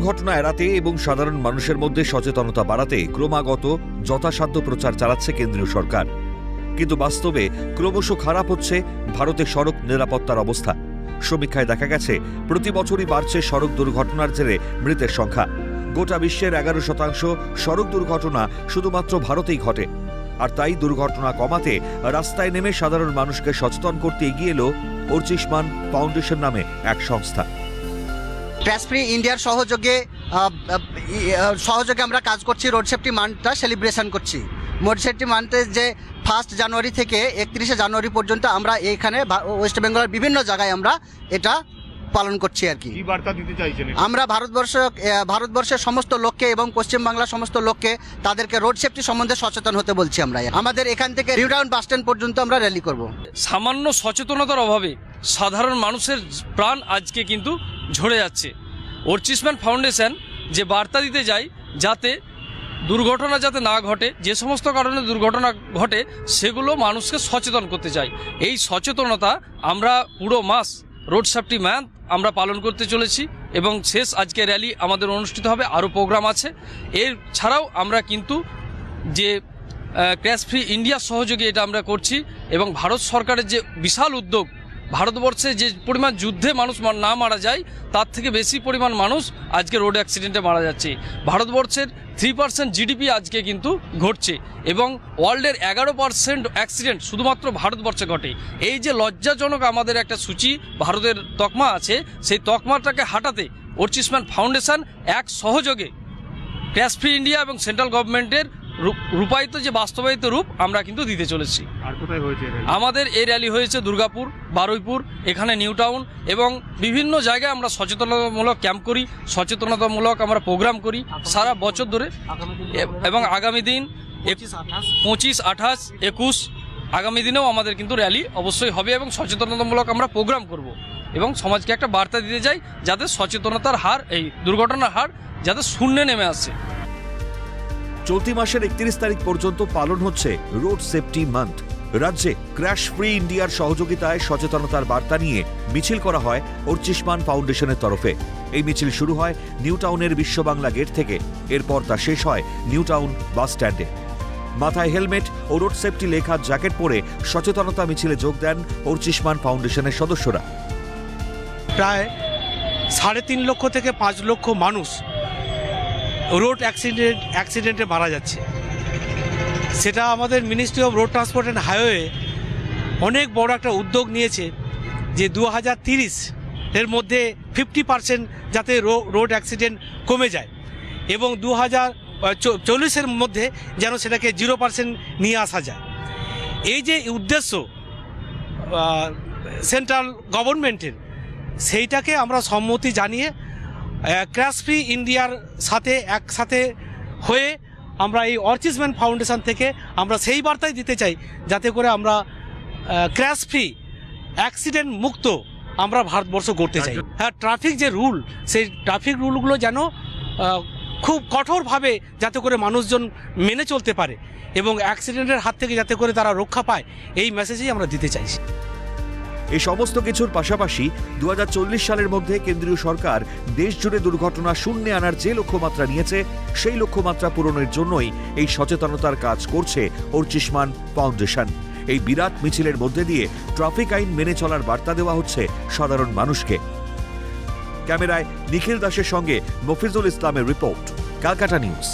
দুর্ঘটনা এড়াতে এবং সাধারণ মানুষের মধ্যে সচেতনতা বাড়াতে ক্রমাগত যথাসাধ্য প্রচার চালাচ্ছে কেন্দ্রীয় সরকার। কিন্তু বাস্তবে ক্রমশ খারাপ হচ্ছে ভারতের সড়ক নিরাপত্তার অবস্থা। সমীক্ষায় দেখা গেছে, প্রতি বছরই বাড়ছে সড়ক দুর্ঘটনার জেরে মৃতের সংখ্যা। গোটা বিশ্বের এগারো শতাংশ সড়ক দুর্ঘটনা শুধুমাত্র ভারতেই ঘটে। আর তাই দুর্ঘটনা কমাতে রাস্তায় নেমে সাধারণ মানুষকে সচেতন করতে এগিয়ে এলো অর্চিসমান ফাউন্ডেশন নামে এক সংস্থা। ক্র্যাশ ফ্রি ইন্ডিয়ার সহযোগে সহযোগে আমরা কাজ করছি রোড সেফটি মান্থটা সেলিব্রেশন করছি। রোড সেফটি মান্থে যে ফার্স্ট জানুয়ারি থেকে একত্রিশে জানুয়ারি পর্যন্ত আমরা এখানে ভা- ওয়েস্ট বেঙ্গলের বিভিন্ন জায়গায় আমরা এটা পালন করছি আর কি। কি বার্তা দিতে চাইছেন আমরা ভারতবর্ষ ভারতবর্ষের সমস্ত লোককে এবং পশ্চিমবাংলার সমস্ত লোককে তাদেরকে রোড সেফটি সম্বন্ধে সচেতন হতে বলছি আমরা। আমাদের এখান থেকে রিউডাউন বাস স্ট্যান্ড পর্যন্ত আমরা র্যালি করব। সামান্য সচেতনতার অভাবে সাধারণ মানুষের প্রাণ আজকে কিন্তু ঝরে যাচ্ছে। অর্চিসম্যান ফাউন্ডেশন যে বার্তা দিতে যায়, যাতে দুর্ঘটনা যাতে না ঘটে, যে সমস্ত কারণে দুর্ঘটনা ঘটে, সেগুলো মানুষকে সচেতন করতে চাই। এই সচেতনতা আমরা পুরো মাস রোড সেফটি ম্যান আমরা পালন করতে চলেছি এবং শেষ আজকে র্যালি আমাদের অনুষ্ঠিত হবে, আরও প্রোগ্রাম আছে। এর ছাড়াও আমরা কিন্তু যে ক্র্যাশ ফ্রি ইন্ডিয়ার সহযোগী এটা আমরা করছি এবং ভারত সরকারের যে বিশাল উদ্যোগ ভারতবর্ষে যে পরিমাণ যুদ্ধে মানুষ না মারা যায়, তার থেকে বেশি পরিমাণ মানুষ আজকে রোড অ্যাক্সিডেন্টে মারা যাচ্ছে। ভারতবর্ষের থ্রি পার্সেন্ট জিডিপি আজকে কিন্তু ঘটছে এবং ওয়ার্ল্ডের এগারো পার্সেন্ট অ্যাক্সিডেন্ট শুধুমাত্র ভারতবর্ষে ঘটে। এই যে লজ্জাজনক আমাদের একটা সূচি ভারতের তকমা আছে, সেই তকমাটাকে হাঁটাতে অর্চিসম্যান ফাউন্ডেশন এক সহযোগে ক্র্যাশ ফ্রি ইন্ডিয়া এবং সেন্ট্রাল গভর্নমেন্টের রূপায়িত যে বাস্তবায়িত রূপ আমরা কিন্তু দিতে চলেছি। আর কোথায় হয়েছে আমাদের এই র্যালি হয়েছে দুর্গাপুর বারুইপুর এখানে নিউ টাউন এবং বিভিন্ন জায়গায় আমরা সচেতনতামূলক ক্যাম্প করি সচেতনতামূলক আমরা প্রোগ্রাম করি সারা বছর ধরে। এবং আগামী দিন পঁচিশ আঠাশ। একুশ আগামী দিনেও আমাদের কিন্তু র্যালি অবশ্যই হবে এবং সচেতনতামূলক আমরা প্রোগ্রাম করব এবং সমাজকে একটা বার্তা দিতে চাই যাতে সচেতনতার হার এই দুর্ঘটনার হার যাতে শূন্যে নেমে আসে। চলতি মাসের একত্রিশ তারিখ পর্যন্ত পালন হচ্ছে রোড সেফটি মান্থ। রাজ্যে ক্র্যাশ ফ্রি ইন্ডিয়ার সহযোগিতায় সচেতনতার বার্তা নিয়ে মিছিল করা হয় অর্চিসমান ফাউন্ডেশনের তরফে। এই মিছিল শুরু হয় নিউ টাউনের বিশ্ব বাংলা গেট থেকে। এরপর তা শেষ হয় নিউ টাউন বাস স্ট্যান্ডে। মাথায় হেলমেট ও রোড সেফটি লেখা জ্যাকেট পরে সচেতনতা মিছিলে যোগ দেন অর্চিসমান ফাউন্ডেশনের সদস্যরা। প্রায় সাড়ে তিন লক্ষ থেকে পাঁচ লক্ষ মানুষ রোড অ্যাক্সিডেন্ট অ্যাক্সিডেন্টে মারা যাচ্ছে। সেটা আমাদের ministry of road transport and highway অনেক বড় একটা উদ্যোগ নিয়েছে যে দু এর মধ্যে ফিফটি পার্সেন্ট যাতে রোড অ্যাক্সিডেন্ট কমে যায় এবং দু হাজার চল্লিশের মধ্যে যেন সেটাকে জিরো পার্সেন্ট নিয়ে আসা যায়। এই যে উদ্দেশ্য সেন্ট্রাল গভর্নমেন্টের সেইটাকে আমরা সম্মতি জানিয়ে ক্র্যাশ ফ্রি ইন্ডিয়ার সাথে একসাথে হয়ে আমরা এই অর্চিসম্যান ফাউন্ডেশন থেকে আমরা সেই বার্তাই দিতে চাই যাতে করে আমরা ক্র্যাশ ফ্রি অ্যাক্সিডেন্ট মুক্ত আমরা ভারতবর্ষ করতে চাই। হ্যাঁ ট্রাফিক যে রুল সেই ট্রাফিক রুলগুলো যেন খুব কঠোরভাবে যাতে করে মানুষজন মেনে চলতে পারে এবং অ্যাক্সিডেন্টের হাত থেকে যাতে করে তারা রক্ষা পায় এই মেসেজই আমরা দিতে চাইছি। এই সমস্ত কিছুর পাশাপাশি দু হাজার চল্লিশ সালের মধ্যে কেন্দ্রীয় সরকার দেশ জুড়ে দুর্ঘটনা শূন্যে আনার যে লক্ষ্যমাত্রা নিয়েছে, সেই লক্ষ্যমাত্রা পূরণের জন্যই এই সচেতনতার কাজ করছে অর্চিসমান ফাউন্ডেশন। এই বিরাট মিছিলের মধ্যে দিয়ে ট্রাফিক আইন মেনে চলার বার্তা দেওয়া হচ্ছে সাধারণ মানুষকে। ক্যামেরায় নিখিল দাসের সঙ্গে মফিজুল ইসলামের রিপোর্ট ক্যালকাটা নিউজ।